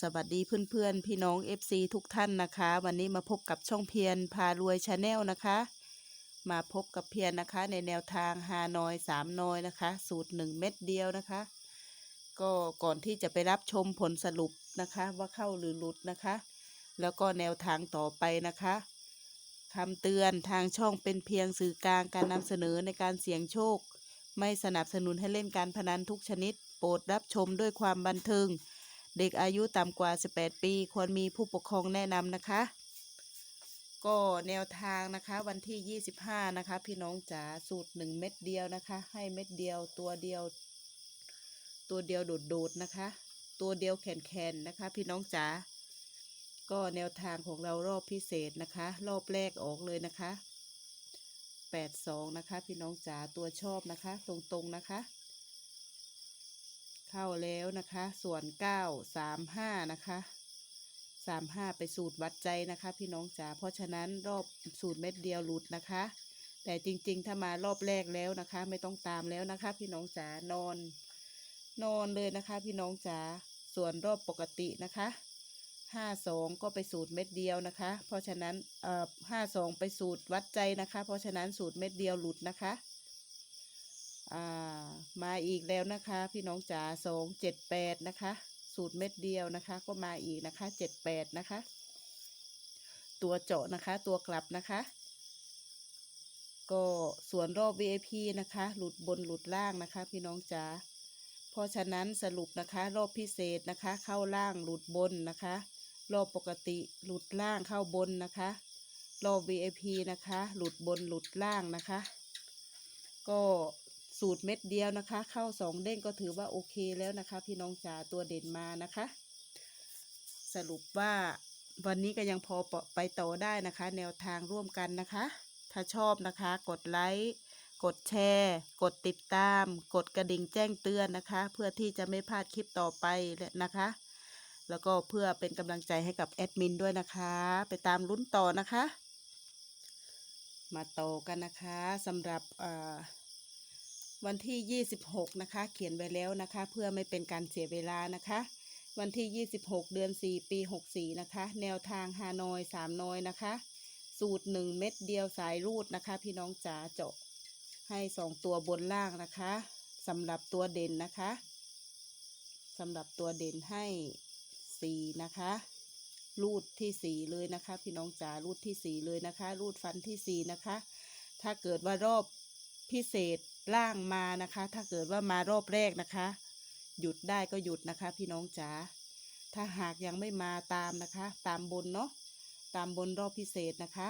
สวัสดีเพื่อนๆพี่น้อง FC ทุกท่านนะคะ วันนี้มาพบกับช่องเพียรพารวยชาแนลนะคะ มาพบกับเพียรนะคะ ในแนวทางฮานอยสามนอยนะคะ สูตรหนึ่งเม็ดเดียวนะคะ ก็ก่อนที่จะไปรับชมผลสรุปนะคะ ว่าเข้าหรือหลุดนะคะ แล้วก็แนวทางต่อไปนะคะคำเตือนทางช่องเป็นเพียงสื่อกลางการนำเสนอในการเสี่ยงโชค ไม่สนับสนุนให้เล่นการพนันทุกชนิด โปรดรับชมด้วยความบันเทิง เด็กอายุต่ำกว่า 18 ปี ควรมีผู้ปกครองแนะนำนะคะ ก็แนวทางนะคะวันที่ 25 นะคะ พี่น้องจ๋าสูตร 1 เม็ดเดียวนะคะ ให้เม็ดเดียวตัวเดียว ตัวเดียวโดดๆนะคะ ตัวเดียวแข็งๆนะคะ พี่น้องจ๋าก็แนวทางของเรารอบพิเศษนะคะ รอบแรกออกเลยนะคะ 82 นะคะ พี่น้องจ๋าตัวชอบนะคะ ตรงๆนะคะ เข้าแล้วนะคะ ส่วนเก้าสามห้านะคะสามห้าไปสูตรวัดใจนะคะ พี่น้องจ๋าเพราะฉะนั้นรอบสูตรเม็ดเดียวหลุดนะคะ แต่จริงๆ ถ้ามารอบแรกแล้วนะคะ ไม่ต้องตามแล้วนะคะ พี่น้องจ๋านอน นอนเลยนะคะ พี่น้องจ๋าส่วนรอบปกตินะคะห้าสองก็ไปสูตรเม็ดเดียวนะคะ เพราะฉะนั้นเอ่อห้าสองไปสูตรวัดใจนะคะ เพราะฉะนั้นสูตรเม็ดเดียวหลุดนะคะ อ่ามาอีกแล้วนะคะ พี่น้องจ๋าสองเจ็ดแปดนะคะ สูตรเม็ดเดียวนะคะ ก็มาอีกนะคะเจ็ดแปดนะคะ ตัวเจาะนะคะ ตัวกลับนะคะ ก็ส่วนรอบ VIP นะคะ หลุดบนหลุดล่างนะคะ พี่น้องจ๋าเพราะฉะนั้นสรุปนะคะรอบพิเศษนะคะ เข้าล่างหลุดบนนะคะ รอบปกติหลุดล่างเข้าบนนะคะ รอบ VIP นะคะ หลุดบนหลุดล่างนะคะ ก็ สูตรเม็ดเดียวนะคะ เข้าสองเด้งก็ถือว่าโอเคแล้วนะคะ พี่น้องจ๋าตัวเด่นมานะคะ สรุปว่าวันนี้ก็ยังพอไปต่อได้นะคะ แนวทางร่วมกันนะคะ ถ้าชอบนะคะ กดไลค์กดแชร์ กดติดตาม กดกระดิ่งแจ้งเตือนนะคะ เพื่อที่จะไม่พลาดคลิปต่อไปนะคะ แล้วก็เพื่อเป็นกำลังใจให้กับแอดมินด้วยนะคะ ไปตามลุ้นต่อนะคะ มาต่อกันนะคะสำหรับอ่อ วันที่ 26 นะคะ เขียนไว้แล้วนะคะ เพื่อไม่เป็นการเสียเวลานะคะ วันที่ 26 เดือน 4 ปี 64 นะคะ แนวทางฮานอย3นอยนะคะ สูตร 1 เม็ดเดียวสายรูดนะคะ พี่น้องจ๋าเจาะให้ 2 ตัวบนล่างนะคะสำหรับตัวเด่นนะคะสำหรับตัวเด่นให้ 4 นะคะ รูดที่ 4 เลยนะคะ พี่น้องจ๋ารูดที่ 4 เลยนะคะ รูดฟันที่ 4 นะคะ ถ้าเกิดว่ารอบ พิเศษล่างมานะคะ ถ้าเกิดว่ามารอบแรกนะคะ หยุดได้ก็หยุดนะคะ พี่น้องจ๋าถ้าหากยังไม่มาตามนะคะ ตามบนเนาะตามบนรอบพิเศษนะคะ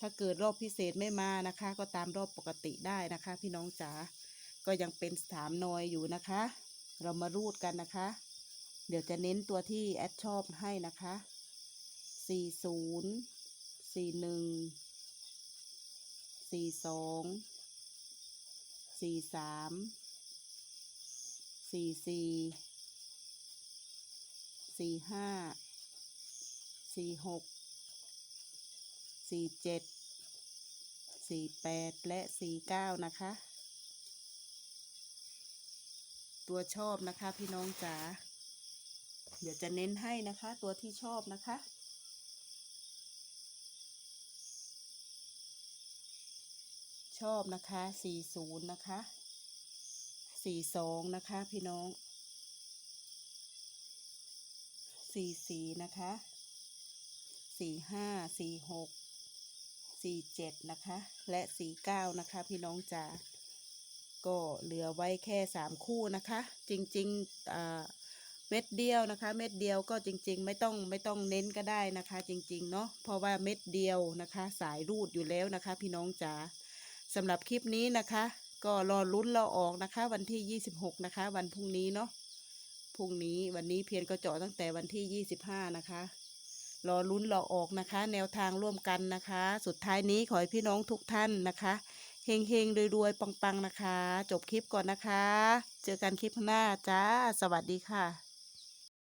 ถ้าเกิดรอบพิเศษไม่มานะคะ ก็ตามรอบปกติได้นะคะ พี่น้องจ๋าก็ยังเป็นสามนอยอยู่นะคะ เรามารูดกันนะคะ เดี๋ยวจะเน้นตัวที่แอดชอบให้นะคะสี่ศูนย์สี่หนึ่งสี่สอง สี่สามสี่สี่สี่ห้าสี่หกสี่เจ็ดสี่แปดและสี่เก้านะคะ ตัวชอบนะคะพี่น้องจ๋าเดี๋ยวจะเน้นให้นะคะ ตัวที่ชอบนะคะ ชอบนะคะสี่ศูนย์นะคะสี่สองนะคะ พี่น้องสี่สี่นะคะสี่ห้าสี่หกสี่เจ็ดนะคะ และสี่เก้านะคะ พี่น้องจ๋า ก็เหลือไว้แค่สามคู่นะคะ จริงๆอ่าเม็ดเดียวนะคะ เม็ดเดียวก็จริง ๆ ไม่ต้องไม่ต้องเน้นก็ได้นะคะ จริง ๆ เนาะเพราะว่าเม็ดเดียวนะคะ สายรูดอยู่แล้วนะคะ พี่น้องจ๋า สำหรับคลิปนี้นะคะ ก็รอลุ้นรอออกนะคะ วันที่ 26 นะคะ วันพรุ่งนี้เนาะพรุ่งนี้วันนี้เพียรก็เจาะตั้งแต่วันที่ 25 นะคะ รอลุ้นรอออกนะคะ แนวทางร่วมกันนะคะ สุดท้ายนี้ขอให้พี่น้องทุกท่านนะคะเฮงเฮงรวยๆปังๆนะคะ จบคลิปก่อนนะคะ เจอกันคลิปหน้าจ้า สวัสดีค่ะ